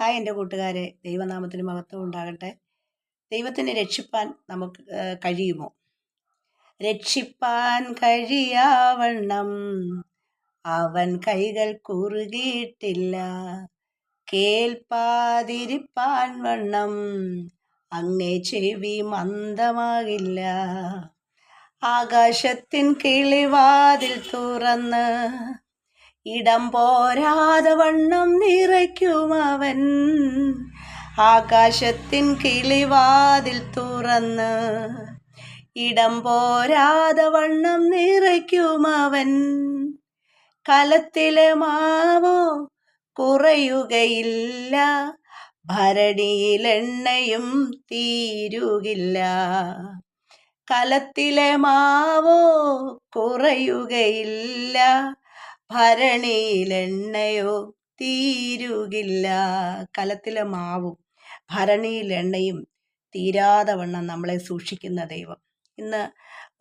Hi എന്റെ കൂട്ടുകാരെ. ദൈവനാമത്തിന് മഹത്വം ഉണ്ടാകട്ടെ. ദൈവത്തിനെ രക്ഷിപ്പാൻ നമുക്ക് കഴിയുമോ? രക്ഷിപ്പാൻ കഴിയാവണ്ണം. അവൻ കൈകൾ കുറുകിയിട്ടില്ല. കേൾപ്പാതിരിപ്പാൻ വണ്ണം. അങ്ങേ ചെവി മന്ദമാകില്ല. ആകാശത്തിൻ കിളിവാതിൽ തുറന്ന് ഇടം പോരാതെ വണ്ണം നിറയ്ക്കും അവൻ ആകാശത്തിൻ കിളിവാതിൽ തുറന്ന് ഇടം പോരാതെ വണ്ണം നിറയ്ക്കും അവൻ കലത്തിലെ മാവോ കുറയുകയില്ല ഭരണിയിലെണ്ണയും തീരുകില്ല. കലത്തിലെ മാവോ കുറയുകയില്ല ഭരണിയിലെണ്ണയോ തീരുകില്ല. കലത്തിലെ മാവും ഭരണിയിലെണ്ണയും തീരാതെ വണ്ണം നമ്മളെ സൂക്ഷിക്കുന്ന ദൈവം. ഇന്ന്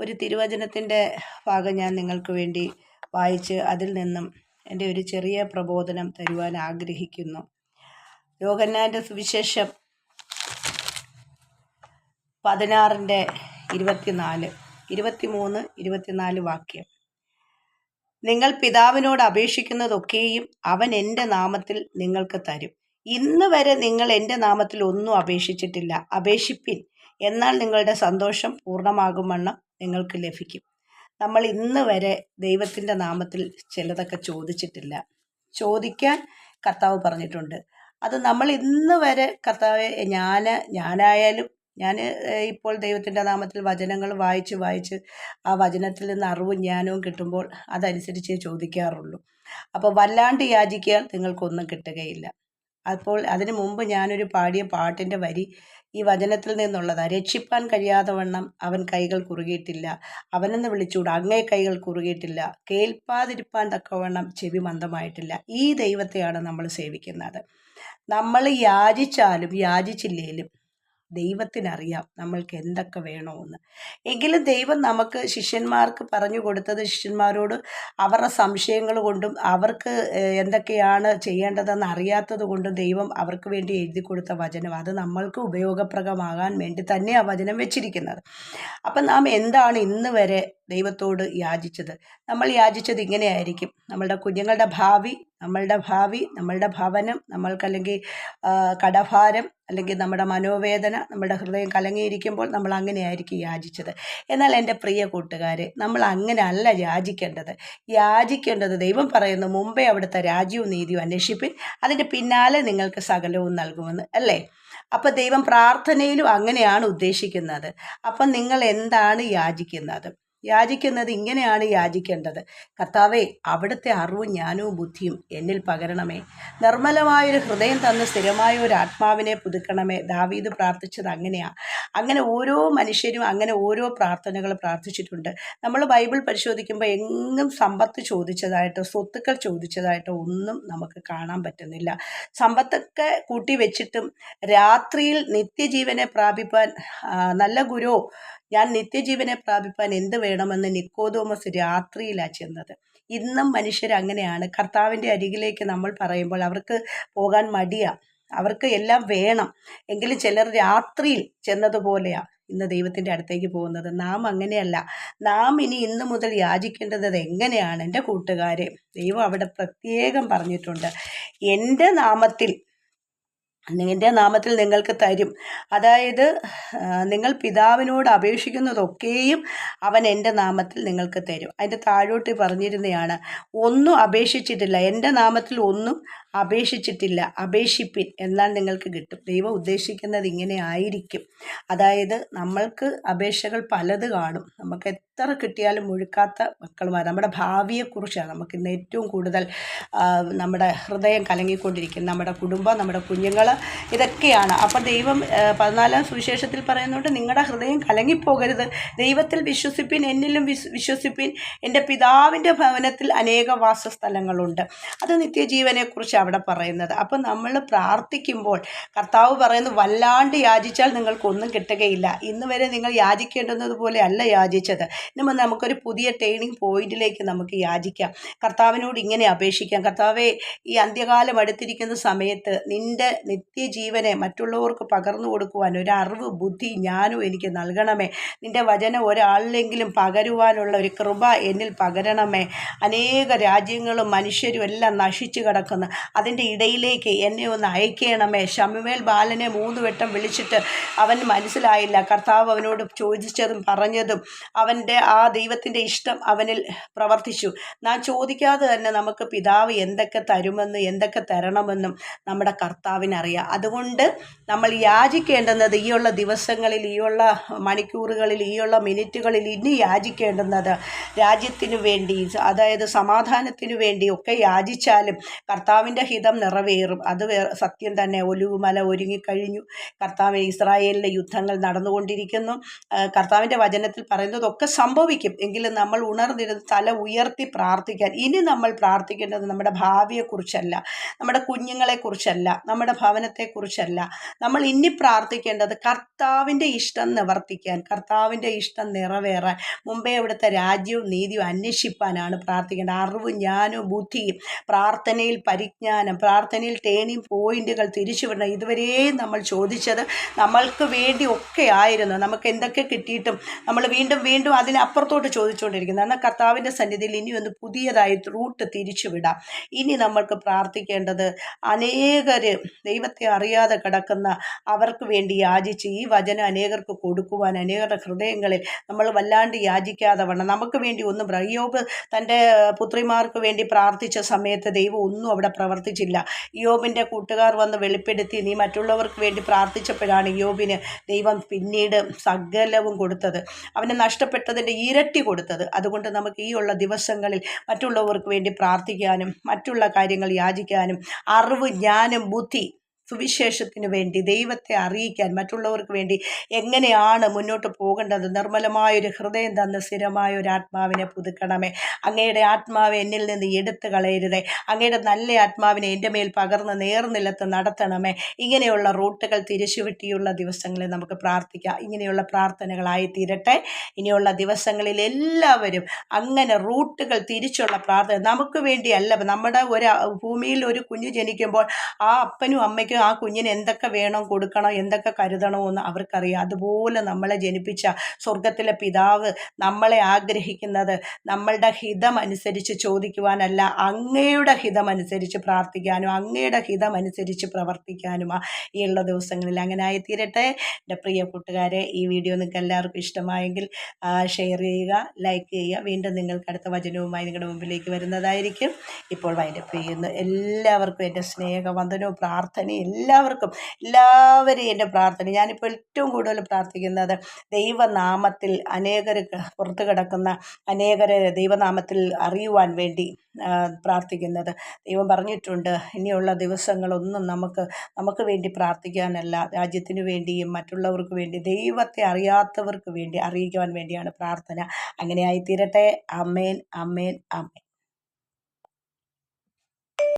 ഒരു തിരുവചനത്തിന്റെ ഭാഗം ഞാൻ നിങ്ങൾക്ക് വേണ്ടി വായിച്ച് അതിൽ നിന്നും എന്റെ ഒരു ചെറിയ പ്രബോധനം തരുവാൻ ആഗ്രഹിക്കുന്നു. യോഗന്നാന്റെ സുവിശേഷം പതിനാറിന്റെ ഇരുപത്തിനാല് ഇരുപത്തിമൂന്ന് ഇരുപത്തിനാല് വാക്യം. നിങ്ങൾ പിതാവിനോട് അപേക്ഷിക്കുന്നതൊക്കെയും അവൻ എന്റെ നാമത്തിൽ നിങ്ങൾക്ക് തരും. ഇന്ന് വരെ നിങ്ങൾ എന്റെ നാമത്തിൽ ഒന്നും അപേക്ഷിച്ചിട്ടില്ല. അപേക്ഷിപ്പിൻ. എന്നാൽ നിങ്ങളുടെ സന്തോഷം പൂർണമാകും വണ്ണം നിങ്ങൾക്ക് ലഭിക്കും. നമ്മൾ ഇന്ന് വരെ ദൈവത്തിന്റെ നാമത്തിൽ ചിലതൊക്കെ ചോദിച്ചിട്ടില്ല. ചോദിക്കാൻ കർത്താവ് പറഞ്ഞിട്ടുണ്ട്. അത് നമ്മൾ ഇന്ന് വരെ കർത്താവ് ഞാൻ ഞാനായാലും ഞാൻ ഇപ്പോൾ ദൈവത്തിന്റെ നാമത്തിൽ വചനങ്ങൾ വായിച്ച് വായിച്ച് ആ വചനത്തിൽ നിന്ന് അറിവും ജ്ഞാനവും കിട്ടുമ്പോൾ അതനുസരിച്ച് ചോദിക്കാറുള്ളൂ. അപ്പോൾ വല്ലാണ്ട് യാചിക്കാൻ നിങ്ങൾക്കൊന്നും കിട്ടുകയില്ല. അപ്പോൾ അതിനു മുമ്പ് ഞാനൊരു പാടിയ പാട്ടിന്റെ വരി ഈ വചനത്തിൽ നിന്നുള്ളതാണ് രക്ഷിപ്പാൻ കഴിയാതെ വണ്ണം അവൻ കൈകൾ കുറുകിയിട്ടില്ല. അവനെന്ന് വിളിച്ചുകൂടാ. അങ്ങേ കൈകൾ കുറുകിയിട്ടില്ല. കേൾപ്പാതിരിപ്പാൻ തക്കവണ്ണം ചെവി മന്ദമായിട്ടില്ല. ഈ ദൈവത്തെയാണ് നമ്മൾ സേവിക്കുന്നത്. നമ്മൾ യാചിച്ചാലും യാചിച്ചില്ലേലും ദൈവത്തിനറിയാം നമ്മൾക്ക് എന്തൊക്കെ വേണമെന്ന്. എങ്കിലും ദൈവം നമുക്ക് ശിഷ്യന്മാർക്ക് പറഞ്ഞു കൊടുത്തത് ശിഷ്യന്മാരോട് അവരുടെ സംശയങ്ങൾ കൊണ്ടും അവർക്ക് എന്തൊക്കെയാണ് ചെയ്യേണ്ടതെന്ന് അറിയാത്തത് കൊണ്ടും ദൈവം അവർക്ക് വേണ്ടി എഴുതി കൊടുത്ത വചനം. അത് നമ്മൾക്ക് ഉപയോഗപ്രദമാകാൻ വേണ്ടി തന്നെ ആ വചനം വെച്ചിരിക്കുന്നത്. അപ്പം നാം എന്താണ് ഇന്ന് വരെ ദൈവത്തോട് യാചിച്ചത്? നമ്മൾ യാചിച്ചത് ഇങ്ങനെയായിരിക്കും. നമ്മളുടെ കുഞ്ഞുങ്ങളുടെ ഭാവി നമ്മളുടെ ഭാവി നമ്മളുടെ ഭവനം നമ്മൾക്കല്ലെങ്കിൽ കടഭാരം അല്ലെങ്കിൽ നമ്മുടെ മനോവേദന നമ്മുടെ ഹൃദയം കലങ്ങിയിരിക്കുമ്പോൾ നമ്മൾ അങ്ങനെയായിരിക്കും യാചിച്ചത്. എന്നാൽ എന്റെ പ്രിയ കൂട്ടുകാരെ നമ്മൾ അങ്ങനെ അല്ല യാചിക്കേണ്ടത്. യാചിക്കേണ്ടത് ദൈവം പറയുന്നു മുമ്പേ അവിടുത്തെ രാജ്യവും നീതിയും അന്വേഷിപ്പിൻ അതിന്റെ പിന്നാലെ നിങ്ങൾക്ക് സകലവും നൽകുമെന്ന് അല്ലേ? അപ്പം ദൈവം പ്രാർത്ഥനയിലും അങ്ങനെയാണ് ഉദ്ദേശിക്കുന്നത്. അപ്പം നിങ്ങൾ എന്താണ് യാചിക്കുന്നത്? യാചിക്കുന്നത് ഇങ്ങനെയാണ് യാചിക്കേണ്ടത്. കർത്താവെ അവിടുത്തെ അറിവും ജ്ഞാനവും ബുദ്ധിയും എന്നിൽ പകരണമേ. നിർമ്മലമായൊരു ഹൃദയം തന്ന് സ്ഥിരമായ ഒരു ആത്മാവിനെ പുതുക്കണമേ. ദാവീദ് പ്രാർത്ഥിച്ചത് അങ്ങനെയാ. അങ്ങനെ ഓരോ മനുഷ്യരും അങ്ങനെ ഓരോ പ്രാർത്ഥനകൾ പ്രാർത്ഥിച്ചിട്ടുണ്ട്. നമ്മൾ ബൈബിൾ പരിശോധിക്കുമ്പോൾ എങ്ങും സമ്പത്ത് ചോദിച്ചതായിട്ടോ സ്വത്തുക്കൾ ചോദിച്ചതായിട്ടോ ഒന്നും നമുക്ക് കാണാൻ പറ്റുന്നില്ല. സമ്പത്തൊക്കെ കൂട്ടി വെച്ചിട്ടും രാത്രിയിൽ നിത്യജീവനെ പ്രാപിപ്പാൻ നല്ല ഗുരു ഞാൻ നിത്യജീവനെ പ്രാപിപ്പാൻ എന്ത് വേണമെന്ന് നിക്കോതോമസ് രാത്രിയിലാണ് ചെന്നത്. ഇന്നും മനുഷ്യർ അങ്ങനെയാണ് കർത്താവിന്റെ അരികിലേക്ക് നമ്മൾ പറയുമ്പോൾ അവർക്ക് പോകാൻ മടിയാണ് അവർക്ക് എല്ലാം വേണം. എങ്കിലും ചിലർ രാത്രിയിൽ ചെന്നതുപോലെയാണ് ഇന്ന് ദൈവത്തിന്റെ അടുത്തേക്ക് പോകുന്നത്. നാം അങ്ങനെയല്ല. നാം ഇനി ഇന്ന് മുതൽ യാചിക്കേണ്ടത് എങ്ങനെയാണ്? എന്റെ കൂട്ടുകാരെ ദൈവം അവിടെ പ്രത്യേകം പറഞ്ഞിട്ടുണ്ട്. എന്റെ നാമത്തിൽ നിന്റെ നാമത്തിൽ നിങ്ങൾക്ക് തരും. അതായത് നിങ്ങൾ പിതാവിനോട് അപേക്ഷിക്കുന്നതൊക്കെയും അവൻ എന്റെ നാമത്തിൽ നിങ്ങൾക്ക് തരും. അതിന്റെ താഴോട്ട് പറഞ്ഞിരുന്നതാണ് ഒന്നും അപേക്ഷിച്ചിട്ടില്ല. എന്റെ നാമത്തിൽ ഒന്നും അപേക്ഷിച്ചിട്ടില്ല. അപേക്ഷിപ്പിൻ എന്നാൽ നിങ്ങൾക്ക് കിട്ടും. ദൈവം ഉദ്ദേശിക്കുന്നത് ഇങ്ങനെ ആയിരിക്കും. അതായത് നമ്മൾക്ക് അപേക്ഷകൾ പലത് കാണും. നമുക്ക് എത്ര കിട്ടിയാലും മുഴുക്കാത്ത മക്കളുമാർ നമ്മുടെ ഭാവിയെക്കുറിച്ചാണ് നമുക്ക് ഇന്ന് ഏറ്റവും കൂടുതൽ നമ്മുടെ ഹൃദയം കലങ്ങിക്കൊണ്ടിരിക്കുന്നത്. നമ്മുടെ കുടുംബം നമ്മുടെ കുഞ്ഞുങ്ങൾ ഇതൊക്കെയാണ്. അപ്പം ദൈവം പതിനാലാം സുവിശേഷത്തിൽ പറയുന്നുണ്ട് നിങ്ങളുടെ ഹൃദയം കലങ്ങിപ്പോകരുത്. ദൈവത്തിൽ വിശ്വസിപ്പിൻ എന്നിലും വിസ് വിശ്വസിപ്പിൻ. എന്റെ പിതാവിന്റെ ഭവനത്തിൽ അനേക വാസസ്ഥലങ്ങളുണ്ട്. അത് നിത്യജീവനെക്കുറിച്ചാണ് കുറിച്ചാണ് അവിടെ പറയുന്നത്. അപ്പം നമ്മൾ പ്രാർത്ഥിക്കുമ്പോൾ കർത്താവ് പറയുന്നു വല്ലാണ്ട് യാചിച്ചാൽ നിങ്ങൾക്കൊന്നും കിട്ടുകയില്ല. ഇന്ന് വരെ നിങ്ങൾ യാചിക്കേണ്ടുന്നത് പോലെ അല്ല യാചിച്ചത്. ഇന്ന് നമുക്കൊരു പുതിയ ട്രെയിനിങ് പോയിന്റിലേക്ക് നമുക്ക് യാചിക്കാം. കർത്താവിനോട് ഇങ്ങനെ അപേക്ഷിക്കാം. കർത്താവെ ഈ അന്ത്യകാലം അടുത്തിരിക്കുന്ന സമയത്ത് നിന്റെ നിത്യജീവനെ മറ്റുള്ളവർക്ക് പകർന്നു കൊടുക്കുവാൻ ഒരു അറിവ് ബുദ്ധി ജ്ഞാനവും എനിക്ക് നൽകണമേ. നിന്റെ വചനം ഒരാളിലെങ്കിലും പകരുവാനുള്ള ഒരു കൃപ എന്നിൽ പകരണമേ. അനേക രാജ്യങ്ങളും മനുഷ്യരും എല്ലാം നശിച്ചു കിടക്കുന്നു. അതിന്റെ ഇടയിലേക്ക് എന്നെ ഒന്ന് അയക്കണമേ. ഷമുവേൽ ബാലനെ മൂന്ന് വട്ടം വിളിച്ചിട്ട് അവൻ മനസ്സിലായില്ല. കർത്താവ് അവനോട് ചോദിച്ചതും പറഞ്ഞതും അവന്റെ ആ ദൈവത്തിന്റെ ഇഷ്ടം അവനിൽ പ്രവർത്തിച്ചു. നാം ചോദിക്കാതെ തന്നെ നമുക്ക് പിതാവ് എന്തൊക്കെ തരുമെന്നും എന്തൊക്കെ തരണമെന്നും നമ്മുടെ കർത്താവിനറിയാം. അതുകൊണ്ട് നമ്മൾ യാചിക്കേണ്ടുന്നത് ഈയുള്ള ദിവസങ്ങളിൽ ഈയുള്ള മണിക്കൂറുകളിൽ ഈയുള്ള മിനിറ്റുകളിൽ ഇനി യാചിക്കേണ്ടുന്നത് രാജ്യത്തിനു വേണ്ടി അതായത് സമാധാനത്തിനു വേണ്ടി ഒക്കെ യാചിച്ചാലും കർത്താവിന്റെ ഹിതം നിറവേറും. അത് സത്യം തന്നെ ഒലുവുമല ഒരുങ്ങിക്കഴിഞ്ഞു. കർത്താവ് ഇസ്രായേലിലെ യുദ്ധങ്ങൾ നടന്നുകൊണ്ടിരിക്കുന്നു. കർത്താവിന്റെ വചനത്തിൽ പറയുന്നതൊക്കെ സംഭവിക്കും. എങ്കിലും നമ്മൾ ഉണർന്നിരുന്ന് തല ഉയർത്തി പ്രാർത്ഥിക്കാൻ. ഇനി നമ്മൾ പ്രാർത്ഥിക്കേണ്ടത് നമ്മുടെ ഭാവിയെക്കുറിച്ചല്ല നമ്മുടെ കുഞ്ഞുങ്ങളെക്കുറിച്ചല്ല നമ്മുടെ ഭവനത്തെക്കുറിച്ചല്ല. നമ്മൾ ഇനി പ്രാർത്ഥിക്കേണ്ടത് കർത്താവിന്റെ ഇഷ്ടം നിവർത്തിക്കാൻ കർത്താവിന്റെ ഇഷ്ടം നിറവേറാൻ. മുമ്പേ അവിടുത്തെ രാജ്യവും നീതിയും അന്വേഷിപ്പാനാണ് പ്രാർത്ഥിക്കേണ്ടത്. അറിവും ജ്ഞാനവും ബുദ്ധിയും പ്രാർത്ഥനയിൽ പരിജ്ഞാനം പ്രാർത്ഥനയിൽ ടേണിംഗ് പോയിന്റുകൾ തിരിച്ചുവിടണം. ഇതുവരെയും നമ്മൾ ചോദിച്ചത് നമ്മൾക്ക് വേണ്ടി ഒക്കെ ആയിരുന്നു. നമുക്ക് എന്തൊക്കെ കിട്ടിയിട്ടും നമ്മൾ വീണ്ടും വീണ്ടും അതിനപ്പുറത്തോട്ട് ചോദിച്ചുകൊണ്ടിരിക്കുന്നത് എന്നാൽ കർത്താവിന്റെ സന്നിധിയിൽ ഇനി ഒന്ന് പുതിയതായി റൂട്ട് തിരിച്ചുവിടാം. ഇനി നമ്മൾക്ക് പ്രാർത്ഥിക്കേണ്ടത് അനേകർ ദൈവത്തെ അറിയാതെ കിടക്കുന്ന അവർക്ക് വേണ്ടി യാചിച്ച് ഈ വചനം അനേകർക്ക് കൊടുക്കുവാൻ അനേകരുടെ ഹൃദയങ്ങളിൽ നമ്മൾ വല്ലാണ്ട് യാചിക്കാതെ വണ്ണം. നമുക്ക് വേണ്ടി ഒന്നും അയ്യോബ് തന്റെ പുത്രിമാർക്ക് വേണ്ടി പ്രാർത്ഥിച്ച സമയത്ത് ദൈവം ഒന്നും അവിടെ പ്രവർത്തിച്ചില്ല. യോബിന്റെ കൂട്ടുകാർ വന്ന് വെളിപ്പെടുത്തി നീ മറ്റുള്ളവർക്ക് വേണ്ടി പ്രാർത്ഥിച്ചപ്പോഴാണ് യോബിന് ദൈവം പിന്നീട് സകലവും കൊടുത്തത്. അവന് നഷ്ടപ്പെട്ടതിന്റെ ഇരട്ടി കൊടുത്തത്. അതുകൊണ്ട് നമുക്ക് ഈ ഉള്ള ദിവസങ്ങളിൽ മറ്റുള്ളവർക്ക് വേണ്ടി പ്രാർത്ഥിക്കാനും മറ്റുള്ള കാര്യങ്ങൾ യാചിക്കാനും അറിവ് ജ്ഞാനം ബുദ്ധി സുവിശേഷത്തിന് വേണ്ടി ദൈവത്തെ അറിയിക്കാൻ മറ്റുള്ളവർക്ക് വേണ്ടി എങ്ങനെയാണ് മുന്നോട്ട് പോകേണ്ടത്? നിർമ്മലമായൊരു ഹൃദയം തന്ന സ്ഥിരമായ ഒരു ആത്മാവിനെ പുതുക്കണമേ. അങ്ങയുടെ ആത്മാവ് എന്നിൽ നിന്ന് എടുത്തു കളയരുതേ. അങ്ങയുടെ നല്ല ആത്മാവിനെ എന്റെ മേൽ പകർന്ന് നേർനിലത്ത് നടത്തണമേ. ഇങ്ങനെയുള്ള റൂട്ടുകൾ തിരിച്ചുവിട്ടിയുള്ള ദിവസങ്ങളിൽ നമുക്ക് പ്രാർത്ഥിക്കാം. ഇങ്ങനെയുള്ള പ്രാർത്ഥനകളായി തീരട്ടെ ഇനിയുള്ള ദിവസങ്ങളിൽ എല്ലാവരും അങ്ങനെ റൂട്ടുകൾ തിരിച്ചുള്ള പ്രാർത്ഥന. നമുക്ക് വേണ്ടിയല്ല നമ്മുടെ ഒരു ഭൂമിയിൽ ഒരു കുഞ്ഞു ജനിക്കുമ്പോൾ ആ അപ്പനും അമ്മയ്ക്കും ആ കുഞ്ഞിന് എന്തൊക്കെ വേണം കൊടുക്കണം എന്തൊക്കെ കരുതണമെന്ന് അവർക്കറിയാം. അതുപോലെ നമ്മളെ ജനിപ്പിച്ച സ്വർഗത്തിലെ പിതാവ് നമ്മളെ ആഗ്രഹിക്കുന്നത് നമ്മളുടെ ഹിതമനുസരിച്ച് ചോദിക്കുവാനല്ല അങ്ങയുടെ ഹിതമനുസരിച്ച് പ്രാർത്ഥിക്കാനും അങ്ങയുടെ ഹിതമനുസരിച്ച് പ്രവർത്തിക്കാനുമാണ് ഈ ഉള്ള ദിവസങ്ങളിൽ. അങ്ങനെ ആയിത്തീരട്ടെ. എന്റെ പ്രിയ കൂട്ടുകാരെ ഈ വീഡിയോ നിങ്ങൾക്ക് എല്ലാവർക്കും ഇഷ്ടമായെങ്കിൽ ഷെയർ ചെയ്യുക ലൈക്ക് ചെയ്യുക. വീണ്ടും നിങ്ങൾക്ക് അടുത്ത വചനവുമായി നിങ്ങളുടെ മുമ്പിലേക്ക് വരുന്നതായിരിക്കും. ഇപ്പോൾ വൈൻഡപ്പ് ചെയ്യുന്നു. എല്ലാവർക്കും എന്റെ സ്നേഹവന്ദനവും പ്രാർത്ഥനയും എല്ലാവർക്കും എല്ലാവരെയും എന്റെ പ്രാർത്ഥന. ഞാനിപ്പോൾ ഏറ്റവും കൂടുതൽ പ്രാർത്ഥിക്കുന്നത് ദൈവനാമത്തിൽ അനേകർ പുറത്തു കിടക്കുന്ന അനേകരെ ദൈവനാമത്തിൽ അറിയുവാൻ വേണ്ടി പ്രാർത്ഥിക്കുന്നത്. ദൈവം പറഞ്ഞിട്ടുണ്ട് ഇനിയുള്ള ദിവസങ്ങളൊന്നും നമുക്ക് നമുക്ക് വേണ്ടി പ്രാർത്ഥിക്കാനല്ല. രാജ്യത്തിന് വേണ്ടിയും മറ്റുള്ളവർക്ക് വേണ്ടി ദൈവത്തെ അറിയാത്തവർക്ക് വേണ്ടി അറിയിക്കുവാൻ വേണ്ടിയാണ് പ്രാർത്ഥന. അങ്ങനെ ആയിത്തീരട്ടെ. അമേൻ അമേൻ അമേൻ.